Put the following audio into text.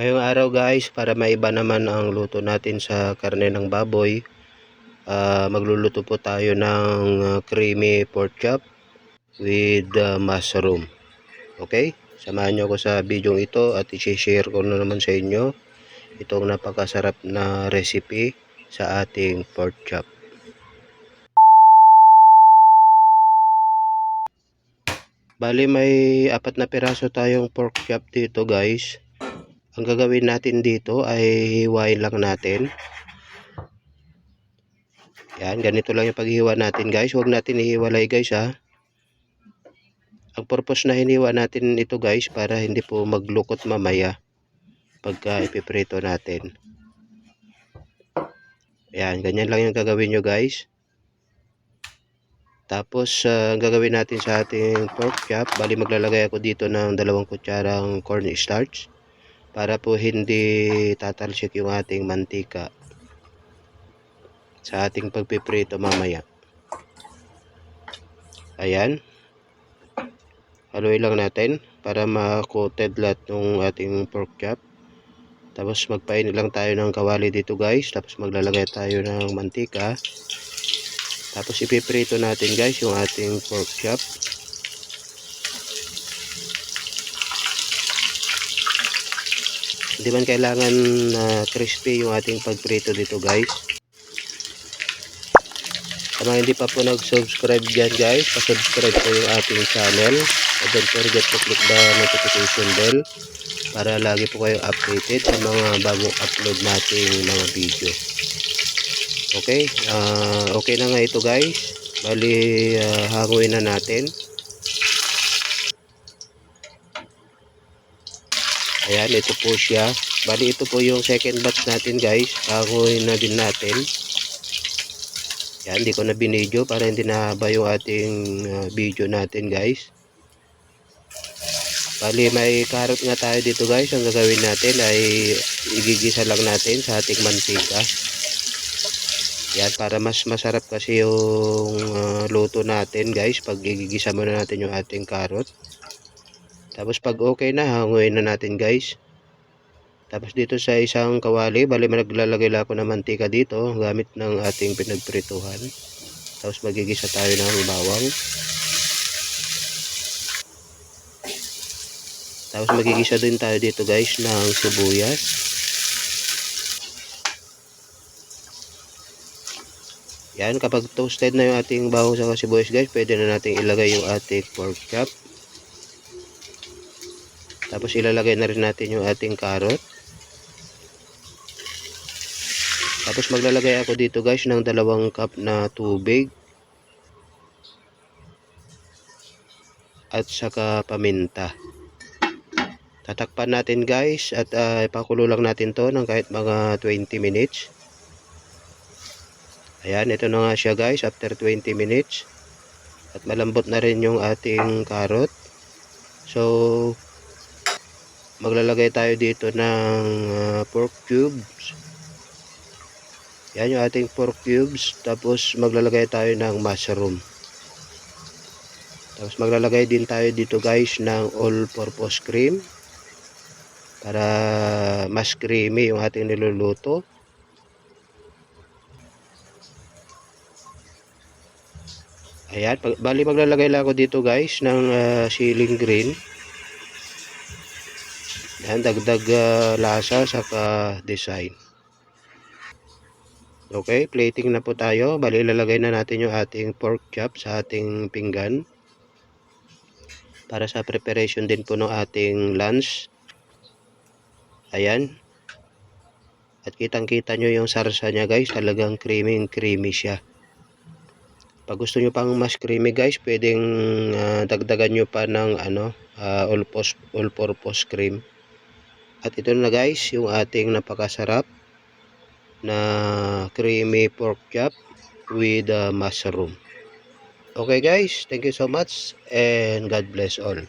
Ngayong araw guys, para maiba naman ang luto natin sa karne ng baboy, ah, magluluto po tayo ng ah, creamy pork chop with ah, mushroom. Okay? Samahan nyo ako sa video ito at i-share ko na naman sa inyo itong napakasarap na recipe sa ating pork chop. Bali may apat na piraso tayong pork chop dito guys. Ang gagawin natin dito ay hiwain lang natin. Yan, ganito lang yung paghiwa natin guys. Huwag natin ihiwalay guys ha. Ang purpose na hiniwa natin ito guys para hindi po maglukot mamaya pagka ipiprito natin. Yan, ganyan lang yung gagawin nyo guys. Tapos, ah, ang gagawin natin sa ating pork chop, bali maglalagay ako dito ng dalawang kutsarang cornstarch para po hindi tatalsik yung ating mantika sa ating pagpiprito mamaya. Ayan. Haluin lang natin para ma-coated lahat ng ating pork chop. Tapos magpainit lang tayo ng kawali dito guys. Tapos maglalagay tayo ng mantika. Tapos ipiprito natin guys yung ating pork chop. Hindi man kailangan na crispy yung ating pagprito dito guys. Sa mga hindi pa po nag-subscribe dyan guys, pa-subscribe po yung ating channel. And don't forget to click the notification bell para lagi po kayong updated sa mga bagong upload nating mga video. Okay, ah, okay na nga ito guys. Bali, uh, hanguin na natin. Ayan, ito po siya. Bali, ito po yung second batch natin guys. Hanguin na din natin. Yan, hindi ko na binidyo para hindi nahaba yung ating ah, video natin guys. Bali, may carrot nga tayo dito guys. Ang gagawin natin ay igigisa lang natin sa ating mantika. Yan, para mas masarap kasi yung ah, luto natin guys. Pag igigisa muna natin yung ating carrot. Tapos pag okay na, hanguin na natin guys. Tapos dito sa isang kawali, bali maglalagay lang ako ng mantika dito gamit ng ating pinagprituhan. Tapos magigisa tayo ng bawang. Tapos magigisa din tayo dito guys ng sibuyas. Yan, kapag toasted na yung ating bawang sa sibuyas guys, pwede na natin ilagay yung ating pork chop. Tapos ilalagay na rin natin yung ating carrot. Tapos maglalagay ako dito guys ng dalawang cup na tubig. At saka paminta. Tatakpan natin guys at uh, ipakulo lang natin to ng kahit mga 20 minutes. Ayan, ito na nga siya guys after 20 minutes. At malambot na rin yung ating carrot. So, maglalagay tayo dito ng uh, pork cubes. Yan yung ating pork cubes tapos maglalagay tayo ng mushroom. Tapos maglalagay din tayo dito guys ng all purpose cream para mas creamy yung ating niluluto. Ayan bali maglalagay lang ako dito guys ng uh, ceiling green yan, dagdag uh, lasa saka design. Okay, plating na po tayo. Bali, ilalagay na natin yung ating pork chop sa ating pinggan. Para sa preparation din po ng ating lunch. Ayan. At kitang-kita nyo yung sarsa niya guys. Talagang creamy creamy siya. Pag gusto nyo pang mas creamy guys, pwedeng uh, dagdagan nyo pa ng ano, uh, all-purpose all cream. At ito na guys, yung ating napakasarap na creamy pork chop with uh, mushroom. Okay guys, thank you so much and God bless all.